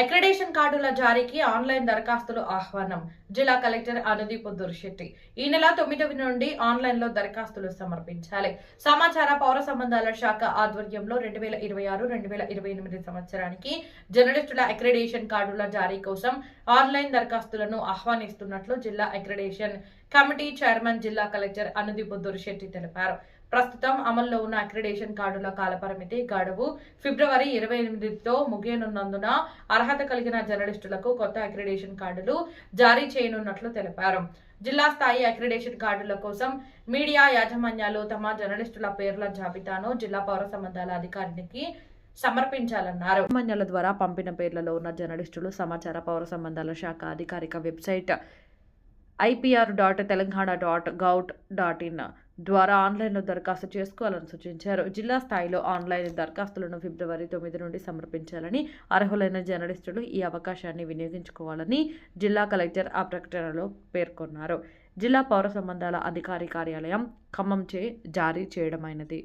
Accreditation కార్డుల జారీకి online దరఖాస్తులు ఆహ్వానం. జిల్లా కలెక్టర్ అనుదీప్ దుర్శెట్టి. ఈ నెల తొమ్మిదవ నుండి ఆన్లైన్లో దరఖాస్తులు సమర్పించాలి. సమాచార పౌర సంబంధాల శాఖ ఆధ్వర్యంలో రెండు వేల ఇరవై ఆరు రెండు వేల ఇరవై ఎనిమిది సంవత్సరానికి జర్నలిస్టుల అక్రిడేషన్ కార్డుల జారీ కోసం ఆన్లైన్ దరఖాస్తులను ఆహ్వానిస్తున్నట్లు జిల్లా అక్రిడేషన్ కమిటీ చైర్మన్ జిల్లా కలెక్టర్ అనుదీప్ దుర్శెట్టి తెలిపారు. ప్రస్తుతం అమల్లో ఉన్న అక్రిడేషన్ కార్డుల కాలపరిమితి గడువు ఫిబ్రవరి ఇరవై ఎనిమిదితో ముగియనున్నందున అర్హత కలిగిన జర్నలిస్టులకు కొత్త అక్రిడేషన్ కార్డులు జారీ చేయనున్నట్లు తెలిపారు. జిల్లా స్థాయి అక్రిడేషన్ కార్డుల కోసం మీడియా యాజమాన్యాలు తమ జర్నలిస్టుల పేర్ల జాబితాను జిల్లా పౌర సంబంధాల అధికారికి సమర్పించాలన్నారు. యాజమాన్యాల ద్వారా పంపిన పేర్లలో ఉన్న జర్నలిస్టులు సమాచార పౌర సంబంధాల శాఖ అధికారిక website IPR dot Telangana dot gov dot in ద్వారా ఆన్లైన్లో దరఖాస్తు చేసుకోవాలని సూచించారు. జిల్లా స్థాయిలో ఆన్లైన్ దరఖాస్తులను ఫిబ్రవరి తొమ్మిది నుండి సమర్పించాలని అర్హులైన జర్నలిస్టులు ఈ అవకాశాన్ని వినియోగించుకోవాలని జిల్లా కలెక్టర్ ఆ ప్రకటనలో పేర్కొన్నారు. జిల్లా పౌర సంబంధాల అధికారి కార్యాలయం ఖమ్మంచే జారీ చేయడమైనది.